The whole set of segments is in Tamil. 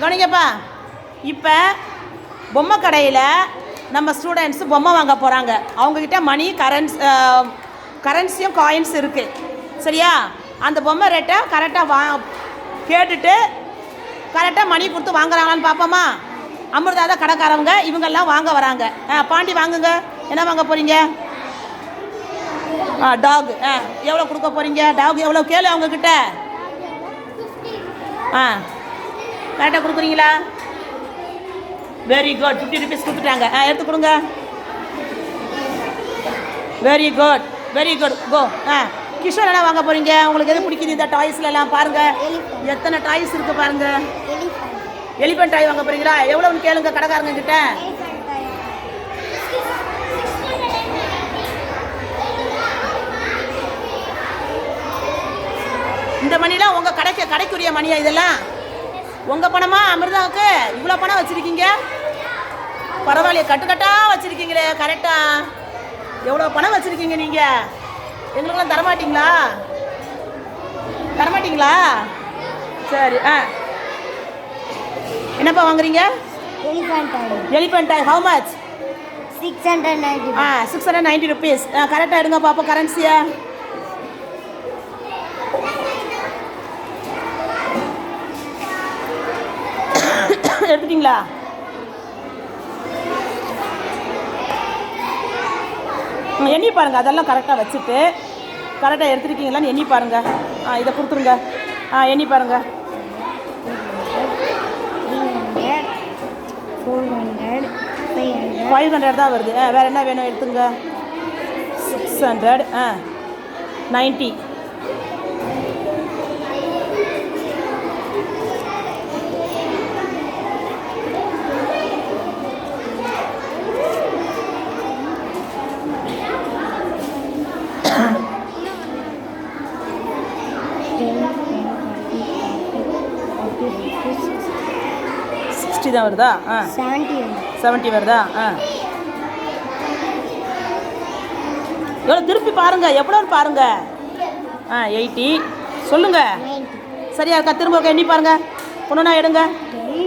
கவனிங்கப்பா. இப்போ பொம்மை கடையில் நம்ம ஸ்டூடெண்ட்ஸ் பொம்மை வாங்க போகிறாங்க அவங்கக்கிட்ட மணி கரன்ஸ் கரன்சியும் காயின்ஸ் இருக்குது சரியா? அந்த பொம்மை ரேட்டை கரெக்டாக வா கேட்டுட்டு கரெக்டாக மணி கொடுத்து வாங்குறாங்களான்னு பார்ப்போமா? அமிர்தாத கடைக்காரவங்க இவங்கெல்லாம் வாங்க வராங்க. ஆ பாண்டி வாங்குங்க. என்ன வாங்க போகிறீங்க ஆ டாக் ஆ எவ்வளோ கொடுக்க போகிறீங்க டாக் எவ்வளோ கேளு அவங்கக்கிட்ட ஆ கரெக்டாக கொடுக்குறீங்களா? வெரி குட் ஃபிஃப்டி ருபீஸ் கொடுத்துட்டாங்க. ஆ எடுத்து கொடுங்க. Very good very good go ஆ கிஷோர் என்ன வாங்க போகிறீங்க உங்களுக்கு எது பிடிக்குது? இந்த டாய்ஸ்ல எல்லாம் பாருங்கள் எத்தனை டாய்ஸ் இருக்குது பாருங்கள் எலிஃபென்ட் டாய் வாங்க போகிறீங்களா எவ்வளோன்னு கேளுங்க கடைக்காரங்க கிட்ட இந்த மணிலாம் உங்கள் கடைக்கு கடைக்குரிய மணியா இதெல்லாம்? உங்கள் பணமா அமிர்தாவுக்கு இவ்வளோ பணம் வச்சுருக்கீங்க? பரவாயில்லையே கட்டுக்கட்டாக வச்சுருக்கீங்களே கரெக்டாக எவ்வளோ பணம் வச்சுருக்கீங்க நீங்கள் எங்களுக்கெல்லாம் தரமாட்டீங்களா? தரமாட்டீங்களா? சரி ஆ. என்னப்பா வாங்குறீங்க? Elephant time. Elephant toy how much 690. ஆ சிக்ஸ் ஹண்ட்ரட் நைன்டி ருபீஸ் கரெக்டாக எடுங்க பாப்போம் கரன்சியா எடுத்துட்டீங்களா? எண்ணி பாருங்கள் அதெல்லாம் கரெக்டாக வச்சுட்டு கரெக்டாக எடுத்துருக்கீங்களான்னு எண்ணி பாருங்கள் ஆ இதை கொடுத்துருங்க. ஆ எண்ணி பாருங்கள் ஃபைவ் ஹண்ட்ரட் தான் வருது. ஆ வேறு என்ன வேணும் எடுத்துங்க? Six hundred ah ninety sixty தான் வருதா? ஆ. 70. செவன்ட்டி வருதா? ஆ. எவ்வளோ திருப்பி பாருங்க எவ்வளோன்னு பாருங்க. ஆ எயிட்டி சொல்லுங்க. 90. சரியா இருக்கா? திரும்ப எண்ணி பாருங்க. ஒன்றுனா எடுங்க. 10,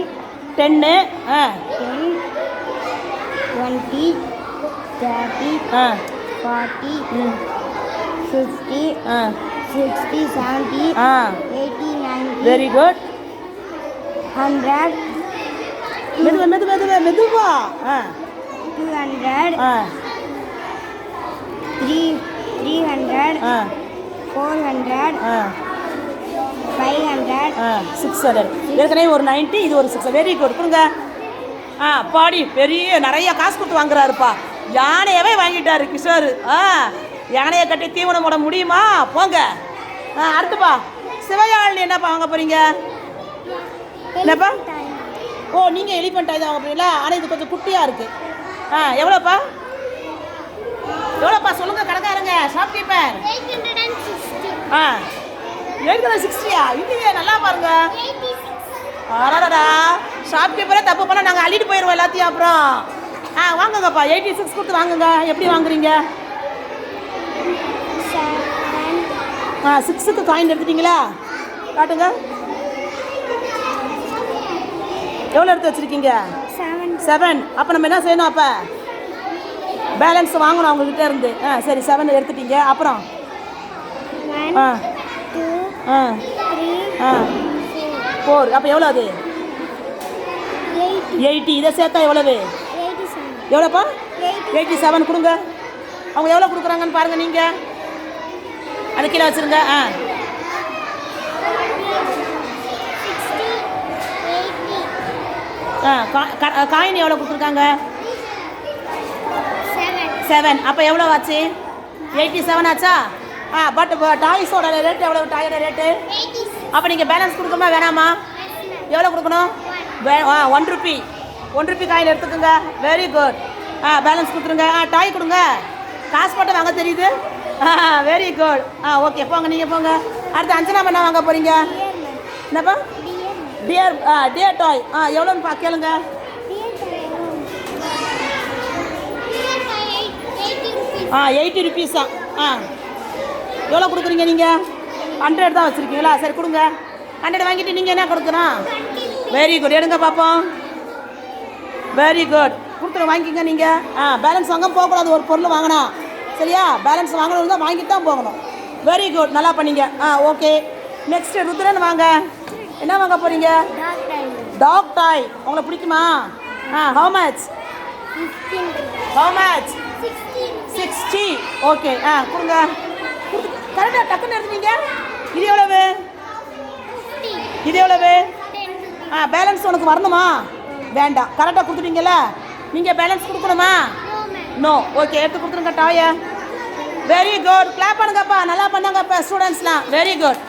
டென்னு ஆ. 10, 20, 30, ஆ. 40, ம் 50, ஆ. 60, 70, ஆ. 80, 90, வெரி குட் 100, மெதுவா மெதுவா மெதுவா மெதுவா. ஆ. 200, ஆ. 3, 300, ஆ. 400, ஆ. 500, ஆ சிக்ஸ் ஹண்ட்ரட் ஏற்கனவே ஒரு நைன்ட்டி இது ஒரு சிக்ஸ் வெரி குட் கொடுங்க. ஆ பாடி பெரிய நிறைய காசு கொடுத்து வாங்குறாருப்பா. யானையவே வாங்கிட்டாரு கிஷோர். ஆ யானையை கட்டி தீவனம் போட முடியுமா? போங்க. ஆ அடுத்துப்பா சிவயாழினி என்னப்பா வாங்க போகிறீங்க என்னப்பா? ஓ நீங்கள் எலிஃபெண்ட் இது வாங்க போறீங்களா ஆனால் இது கொஞ்சம் குட்டியாக இருக்குது ஆ எவ்வளோப்பா? எவ்வளோப்பா? சொல்லுங்கள் கடைக்காரங்க. ஷாப்கீப்பர் ஆ. எயிட் ஹண்ட்ரட் சிக்ஸ்டியா? இல்லையே நல்லா பாருங்க. அடடா ஷாப்கீப்பரே தப்பு பண்ணால் நாங்கள் அள்ளிட்டு போயிடுவோம் எல்லாத்தையும் அப்புறம். ஆ வாங்குங்கப்பா. எயிட்டி சிக்ஸ் கொடுத்து வாங்குங்க. எப்படி வாங்குறீங்க? ஆ சிக்ஸுக்கு காயின் எடுத்துட்டீங்களா? காட்டுங்க. எவ்வளோ எடுத்து வச்சுருக்கீங்க? செவன் அப்போ நம்ம என்ன செய்யணும் அப்போ? பேலன்ஸ் வாங்கணும் அவங்கக்கிட்ட இருந்து. ஆ சரி செவன் எடுத்துட்டீங்க. அப்புறம்? ஆ. ஆ. ஆ. ஃபோர் அப்போ எவ்வளோ அது? எயிட்டி இதை சேர்த்தா எவ்வளவு? எவ்வளோப்பா எயிட்டி செவன் கொடுங்க. அவங்க எவ்வளோ கொடுக்குறாங்கன்னு பாருங்கள் நீங்கள் அது கீழே வச்சுருங்க. ஆ ஆ கா- கா- காயின் எவ்வளோ கொடுத்துருக்காங்க? செவன் அப்போ எவ்வளோ ஆச்சு? எயிட்டி செவன் ஆச்சா? ஆ பட் டாய்ஸோட ரேட் எவ்வளோ டாயோட ரேட்டு அப்போ நீங்கள் பேலன்ஸ் கொடுக்கணுமா வேணாமா? எவ்வளோ கொடுக்கணும்? வே- ஆ one rupee one rupee coin எடுத்துக்கோங்க. வெரி குட் ஆ பேலன்ஸ் கொடுத்துருங்க. ஆ டாய் கொடுங்க. காசு போட்டு வாங்க தெரியுது. ஆ வெரி குட் ஆ ஓகே போங்க நீங்கள் போங்க. அடுத்து அஞ்சனா பண்ண வாங்க போகிறீங்க என்னப்பா? டியர் ஆ டியர் டாய் ஆ எவ்வளோன்னு பா கேளுங்க. ஆ எயிட்டி ருபீஸா ஆ. எவ்வளோ கொடுக்குறீங்க நீங்கள் ஹண்ட்ரட் தான் வச்சுருக்கீங்களா? சரி கொடுங்க. ஹண்ட்ரட் வாங்கிட்டு நீங்கள் என்ன கொடுக்கணும்? வெரி குட் எடுங்க பார்ப்போம் வெரி குட் கொடுத்துரு வாங்கிக்கங்க நீங்கள் ஆ பேலன்ஸ் வாங்க போகக்கூடாது. ஒரு பொருள் வாங்கினா. சரியா? பேலன்ஸ் வாங்கணும் தான் வாங்கிட்டு தான் போகணும். வெரி குட் நல்லா பண்ணீங்க. ஆ ஓகே நெக்ஸ்ட் ருத்ரன் வாங்க. என்ன வாங்க போகிறீங்க டாக் டாய் உங்களுக்கு பிடிக்குமா? ஆ how much how much sixty okay ஆ கொடுங்க. கரெக்டாக டக்குன்னு எடுத்துனீங்க இது எவ்வளவு? இது எவ்வளவு? ஆ பேலன்ஸ் உனக்கு வரணுமா? வேண்டாம். கரெக்டாக கொடுத்துட்டீங்கல்ல? நீங்கள் பேலன்ஸ் கொடுக்கணுமா? நோ ஓகே எடுத்து கொடுத்துருங்க டாயை வெரி குட் கிளாப் பண்ணுங்கப்பா. நல்லா பண்ணாங்கப்பா ஸ்டூடெண்ட்ஸ்லாம் வெரி குட்